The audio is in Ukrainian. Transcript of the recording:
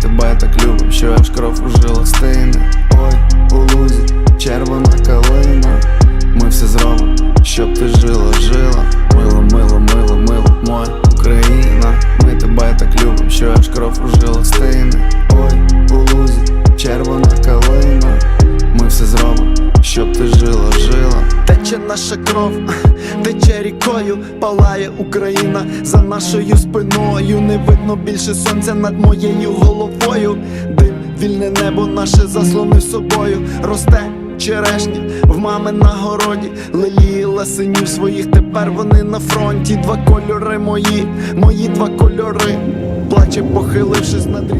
тебе так любим, що аж кров у жилах стине. Ой, у лузі, червона калина. Ми все зробимо, щоб ти жила, жила. Мило, мило, мило, мило, моя Україна. Ми тебе так любим, що аж кров у жилах стине. Ой, у лузі, червона калина. Ми все зробимо, наша кров, тече рікою, палає Україна за нашою спиною. Не видно більше сонця над моєю головою. Дим, вільне небо, наше заслони собою. Росте черешня в мами на городі. Леліла синів своїх, тепер вони на фронті. Два кольори мої, мої два кольори. Плаче, похилившись над